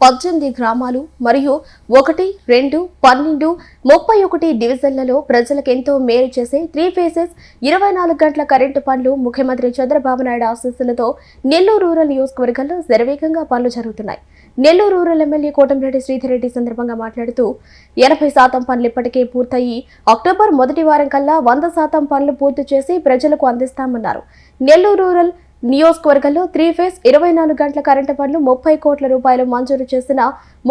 పద్దెనిమిది గ్రామాలు మరియు ఒకటి రెండు పన్నెండు ముప్పై ఒకటి డివిజన్లలో ప్రజలకు ఎంతో మేలు చేసే త్రీ ఫేసెస్ ఇరవై నాలుగు గంటల కరెంటు పనులు ముఖ్యమంత్రి చంద్రబాబు నాయుడు ఆశీస్సులతో నెల్లూరు రూరల్ నియోజకవర్గంలో శరవేగంగా పనులు జరుగుతున్నాయి. నెల్లూరు రూరల్ ఎమ్మెల్యే కోటంరెడ్డి శ్రీధర్రెడ్డి సందర్భంగా మాట్లాడుతూ ఎనభై శాతం పనులు ఇప్పటికే పూర్తయి అక్టోబర్ మొదటి వారం కల్లా వంద శాతం పనులు పూర్తి చేసి ప్రజలకు అందిస్తామన్నారు. నెల్లూరు రూరల్ నియోజకవర్గంలో త్రీ ఫేస్ ఇరవై నాలుగు గంటల కరెంటు పనులు ముప్పై కోట్ల రూపాయలు మంజూరు చేసిన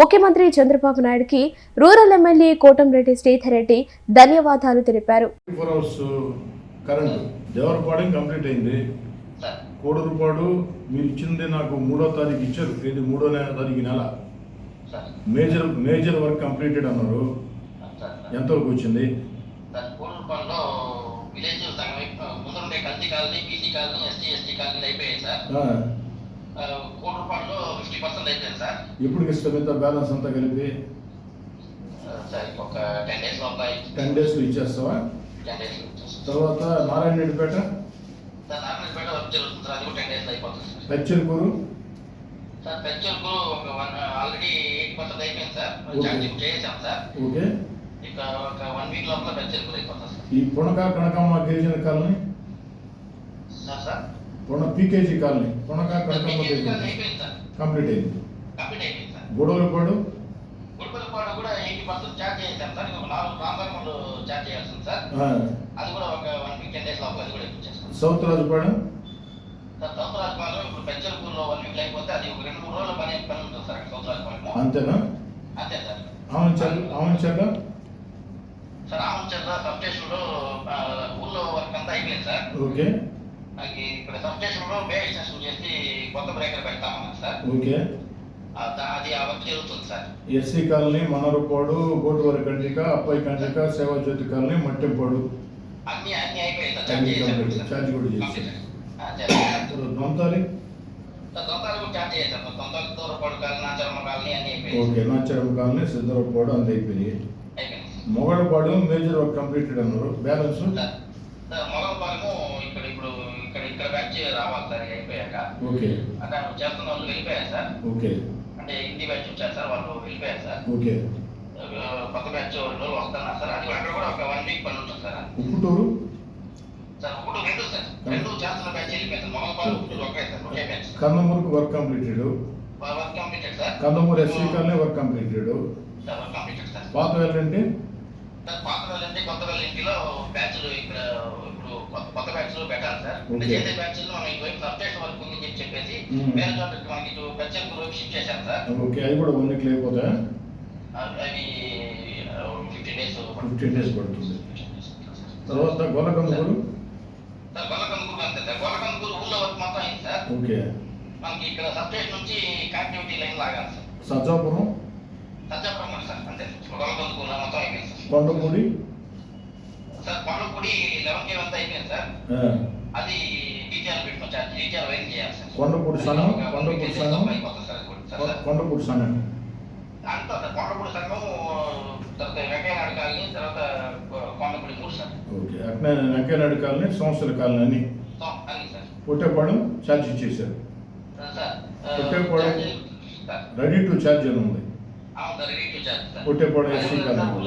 ముఖ్యమంత్రి చంద్రబాబు నాయుడుకి రూరల్ ఎమ్మెల్యే కోటంరెడ్డి శ్రీధర్ రెడ్డి ధన్యవాదాలు తెలిపారు. కంప్లీట్ అయింది. కోడూరుపాడు మీరు ఇచ్చింది నాకు మూడో తారీఖు ఇచ్చారు. ఇది మూడో నెల తారీఖు నెల. మేజర్ మేజర్ వర్క్ కంప్లీటెడ్ అన్నారు. ఎంతవరకు వచ్చింది? Colony BC colony ST ST colony అయిపోయాయి సార్. ఆ, కోడూరుపాడులో ఫిఫ్టీ పర్సెంట్ అయిపోయింది సార్. ఇస్తాం ఇంత బ్యాలెన్స్ అంతా కలిపి? సార్ ఇంకొక టెన్ డేస్ లోపల టెన్ డేస్లో ఇచ్చేస్తావా? టెన్ డేస్ తర్వాత నారాయణ రెడ్డిపేట సార్ నారాయణపేట వర్క్ జరుగుతుంది సార్ అది కూడా టెన్ డేస్ అయిపోతుంది సార్. పెచ్చలకూరు? సార్ పెంచర్కు ఒక వన్ ఆల్రెడీ ఎయిట్ పర్సెంట్ అయిపోయింది సార్. ఛార్జింగ్ చేసాం సార్. ఓకే. ఇక ఒక వన్ వీక్ లోపల పెంచర్కు అయిపోతుంది సార్. ఈ పుణక కనకమ్మ గిరిజన కాలనీ? Sir sir? పుణ పీకేజీ కాలనీ సార్. కంప్లీట్ అయింది. సార్. గొడవలపాడు? గుడిపల్లిపాడు కూడా ఎయిటీ పర్సెంట్ ఛార్జ్ చేశాం సార్. ఇంకొక నాలుగు ట్రాన్స్ఫార్మర్లు ఛార్జ్ చేయాల్సింది సార్. అది కూడా ఒక వన్ వీక్ టెన్ డేస్ లోపల అది కూడా ఇప్పించేస్తాం. South Rajupadu sir south Rajapalem ఇప్పుడు పెంచల్పూర్లో వన్ వీక్ అయిపోతే అది ఒక రెండు మూడు రోజుల పని పని ఉంటుంది సార్ సౌత్ రాజపాలెంలో అంతేనా? అంతే sir. Amanchal Amanchal sir Amancharla sub స్టేషన్లో ఊళ్ళో వర్క్ అంతా అయిపోయింది సార్. ఓకే. మనకి ఇక్కడ సబ్ స్టేషన్లో బే ఎక్స్టెన్షన్ చేసి కొత్త బ్రేకర్ పెడతామన్నారు సార్. ఓకే. అది ఆ వర్క్ జరుగుతుంది sir. SC colony Manarapadu Gotuvari Kandrika Appayi Kandrika Seva Jyothi colony మట్టెంపాడు. అన్ని అన్ని అయిపోయాయి సార్. ఛార్జ్ కూడా. దొంతాలి? కాలనీ ఓకే నాచారం సిద్ధరపాడు అంత అయిపోయింది మొగడపాడు మేజర్ వర్క్ కంప్లీటెడ్ అన్నారు. బ్యాలెన్స్ రావాలి సార్ అయిపోయాక ఓకే. అక్కడ చేస్తున్న వాళ్ళు వెళ్ళిపోయారు సార్. ఓకే. అంటే హిందీ బ్యాచ్ వచ్చారు సార్ వాళ్ళు వెళ్ళిపోయారు సార్. ఓకే. కొత్త బ్యాచ్ రోజులు వస్తున్నారు సార్. అది అక్కడ కూడా ఒక వన్ వీక్ పని ఉంటుంది సార్. ఉప్పుటూరు? సార్ ఇప్పుడు రెండు సార్. రెండు చేస్తున్న బ్యాచ్ వెళ్ళిపోయారు సార్. మొగలపాలెం ఇప్పుడు ఒకే సార్ ఒకే batch. కందమూరుకు work completed? Work completed sir. Kandamuru SC colony work completed? Sir work completed sir. పాత వెళ్ళండి సార్ పాత వాళ్ళ ఇంటి కొత్త వాళ్ళ ఇంటిలో బ్యాచ్లు ఇక్కడ కొత్త- బ్యాచ్లు పెట్టాలి సార్. చేసే బ్యాచ్లు మనం ఇటువైపు సబ్స్టేషన్ వరకు ఉందని చెప్పి చెప్పేసి. వేరే చోటకి మనకి పెంచల్ రోజు షిఫ్ట్ చేశాం సార్. ఓకే అది కూడా వన్ వీక్ అయిపోతాయా అవి- ఫిఫ్టీన్ డేస్ ఫిఫ్టీన్ డేస్ పడుతుంది. తర్వాత గొల్లకందూరు సార్ గొల్లకందూరు అంతే సార్. గొల్లకందూరు ఊళ్ళో వర్క్ మొత్తం అయింది సార్. ఓకే. మనకి ఇక్కడ సబ్స్టేషన్ నుంచి కనెక్టివిటీ లైన్ లాగాలి సార్. సజ్జాపురం? కూడా సార్ అంతే గొల్లకందూరు మొత్తం అయిపోయింది sir. Kondapudi? Sir Pandugudi eleven K అంతా అయిపోయింది సార్? అది డీటెయిల్ పెట్టుకోవచ్చు సార్ డీటెయిల్ వైరింగ్ చేయాలి సార్? కొండపూడి సంఘం కొండపూడి సంఘం. కొండపూడి సంఘం. అంతా సార్ కొండపూడి సంఘం తర్వాత వెంకయ్యనాయుడు కాలనీ తర్వాత కొండపూడి మూడు సార్. ఓకే అట్నే వెంకయ్యనాయుడు కాలనీ సంవత్సర కాలనీ అని పుట్టేపాడు ఛార్జ్ ఇచ్చేసారు sir Puttepadu. Ready to charge అని ఉంది. Puttepadu SC colony.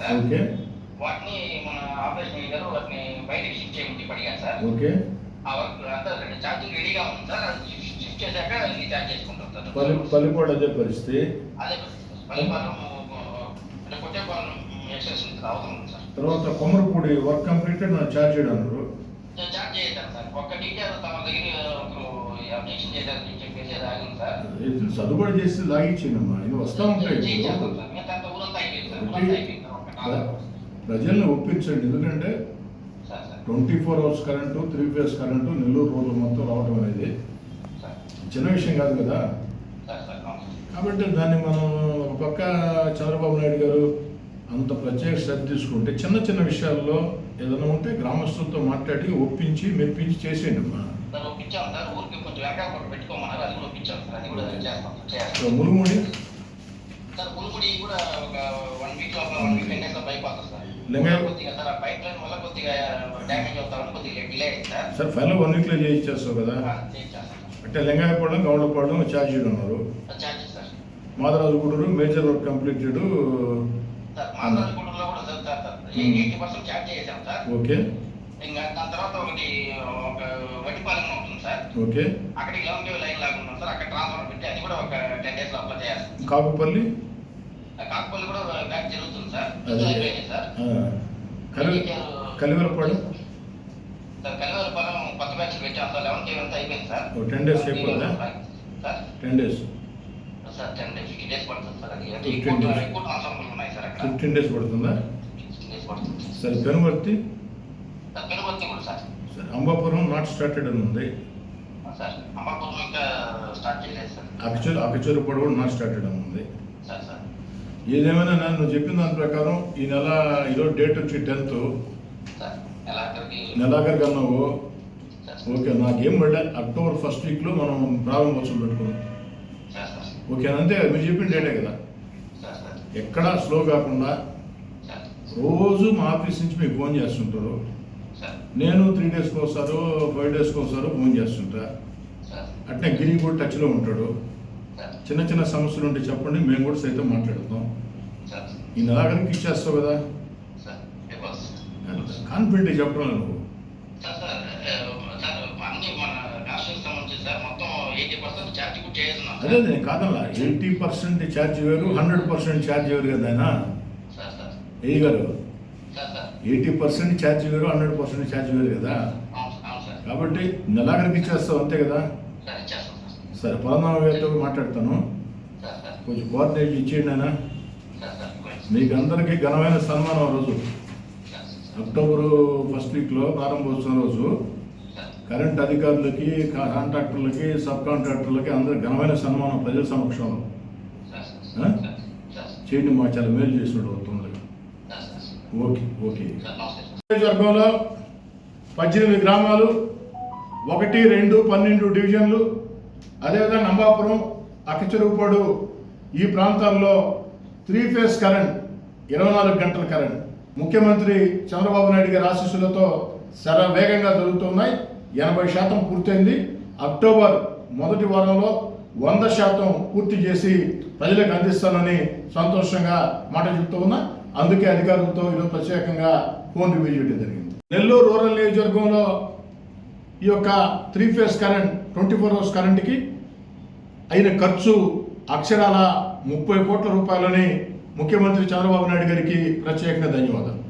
Sir okay. వాటిని మన ఆపరేషన్ గారు వాటిని బయటికి షిఫ్ట్ చేయమని అడిగాను సార్. ఓకే. ఆ వర్క్ అంతా ఛార్జింగ్ రెడీగా ఉంది సార్ అది షిఫ్ట్ చేశాక ఇది ఛార్జ్ చేసుకుంటాం సార్. పల్లి పల్లిపాడు అదే పరిస్థితి. అదే పల్లిపాలెం అంటే కొట్టేపాలెం ఎక్సెస్ అవసరం ఉంది సార్. తర్వాత కొమరపూడి వర్క్ కంప్లీటెడ్ నా ఛార్జ్ అన్నారు. నేను చార్జ్ చేశాను సార్. ఒక్క డీటెయిల్ తమ దగ్గర ఒకరు అబ్జెక్షన్ చేశారని చెప్పేసి సార్. చేసి లాగిచ్చిందమ్మా ఇది వస్తూ ఉంటాయి ఊరంతా అయిపోయింది సార్. ఊరంతా అయిపోయింది. ప్రజల్ని ఒప్పించండి. ఎందుకంటే twenty four hours current three phase current Nellore రోజులు మొత్తం రావడం అనేది చిన్న విషయం కాదు కదా. కాబట్టి దాన్ని మనం ఒక పక్క చంద్రబాబు నాయుడు గారు అంత ప్రత్యేక శ్రద్ధ తీసుకుంటే చిన్న చిన్న విషయాల్లో ఏదైనా ఉంటే గ్రామస్తులతో మాట్లాడి ఒప్పించి మెప్పించి చేసేయండి అమ్మా. సార్ ఒప్పించాం సార్ ఒక వన్ వీక్ ఫైనల్ వన్ వీక్లో చేయించేస్తావు కదా? అంటే లింగాయపాలెం గౌడపాలెం ఛార్జీలు ఉన్నారు. Madaraju Gudur major work completed sir okay. ఇంకా దాని తర్వాత ఒకటి ఒక వడ్డీపాలెం ఉంటుంది సార్. ఓకే. అక్కడికి లాంగ్ లైన్ లాగా ఉన్నాం సార్ అక్కడ ట్రాన్స్ఫర్ పెట్టి అది కూడా ఒక టెన్ డేస్లో అప్లై చేయాలి. కాకుపల్లి? కాకపోతే కూడా బ్యాక్ జరుగుతుంది సార్. అయిపోయింది కలివరపాడు? సార్ కలివరపాలెం కొత్త బ్యాచ్ పెట్టాం సార్. లెవెన్ కేవీ అంతా అయిపోయింది సార్. 10 days అయిపోతుందా? Sir. Ten days sir ten days fifty days పడుతుంది సార్. అది అంటే 15 ఎక్కువ days. ఎక్కువ ట్రాన్స్ఫర్మర్లు ఉన్నాయి సార్ అక్కడ. ఫిఫ్టీన్ డేస్ పడుతుందా? ఫిఫ్టీన్ డేస్ పడుతుంది. సరే పెనుమర్తి కూడా సార్. సరే అంబాపురం నాట్ స్టార్టెడ్ అని ఉంది. సార్ అకచూరు అకచూరుపాడు కూడా నాట్ స్టార్టెడ్ ఉంది. ఏదేమైనా నేను నువ్వు చెప్పిన దాని ప్రకారం ఈ నెల ఈరోజు డేట్ వచ్చి టెన్త్. అన్నావు. సార్. ఓకే నాకేం పడలే. అక్టోబర్ ఫస్ట్ వీక్లో మనం ప్రారంభోత్సవం పెట్టుకున్నాం. ఓకే అంతే మీరు చెప్పిన డేటే కదా. ఎక్కడా స్లో కాకుండా రోజు మా ఆఫీస్ నుంచి మీకు ఫోన్ చేస్తుంటారు. నేను త్రీ డేస్కి ఒకసారి ఫైవ్ డేస్కి ఒకసారి ఫోన్ చేస్తుంటా. అట్నే గిరి కూడా టచ్లో ఉంటాడు. చిన్న చిన్న సమస్యలు ఉంటే చెప్పండి మేము కూడా సైతం మాట్లాడుతాం. ఈ నెలాఖరికి ఇచ్చేస్తావు కదా? కాన్ఫిడెంట్ చెప్పడం నువ్వు అదే నేను కాదల్లా ఎయిటీ పర్సెంట్ ఛార్జ్ వేరు హండ్రెడ్ పర్సెంట్ ఛార్జ్ వేరు కదా ఆయన? ఏ గారు ఎయిటీ పర్సెంట్ ఛార్జ్ వేరు హండ్రెడ్ పర్సెంట్ ఛార్జ్ వేరు కదా? కాబట్టి నెలాఖరికి ఇచ్చేస్తావు అంతే కదా? సరే పదనాలుగు వేలతో మాట్లాడతాను. కొంచెం కోఆర్డినేట్ ఇచ్చేయండి ఆయన మీకు అందరికీ ఘనమైన సన్మానం రోజు. అక్టోబర్ ఫస్ట్ వీక్లో ప్రారంభోత్సవం రోజు. కరెంట్ అధికారులకి కాంట్రాక్టర్లకి సబ్ కాంట్రాక్టర్లకి అందరికి ఘనమైన సన్మానం ప్రజల సమక్షంలో. చేయండి మా చాలా మేలు చేసినట్టు అవుతుంది ఓకే ఓకే. సార్ నియోజకవర్గంలో పద్దెనిమిది గ్రామాలు ఒకటి రెండు పన్నెండు డివిజన్లు అదేవిధంగా అంబాపురం అక్కచెరుగుపాడు ఈ ప్రాంతాల్లో త్రీ ఫేస్ కరెంట్ ఇరవై నాలుగు గంటల కరెంట్. ముఖ్యమంత్రి చంద్రబాబు నాయుడు గారి ఆశీస్సులతో సర వేగంగా జరుగుతున్నాయి. ఎనభై శాతం పూర్తయింది. అక్టోబర్ మొదటి వారంలో వంద శాతం పూర్తి చేసి ప్రజలకు అందిస్తానని సంతోషంగా మాట చెప్తూ ఉన్నా. అందుకే అధికారులతో ఈరోజు ప్రత్యేకంగా ఫోన్ రివ్యూ చేయడం జరిగింది. నెల్లూరు రూరల్ నియోజకవర్గంలో ఈ యొక్క three phase current twenty four hours కరెంట్కి అయిన ఖర్చు అక్షరాల ముప్పై కోట్ల రూపాయలని ముఖ్యమంత్రి చంద్రబాబు నాయుడు గారికి ప్రత్యేకంగా ధన్యవాదాలు.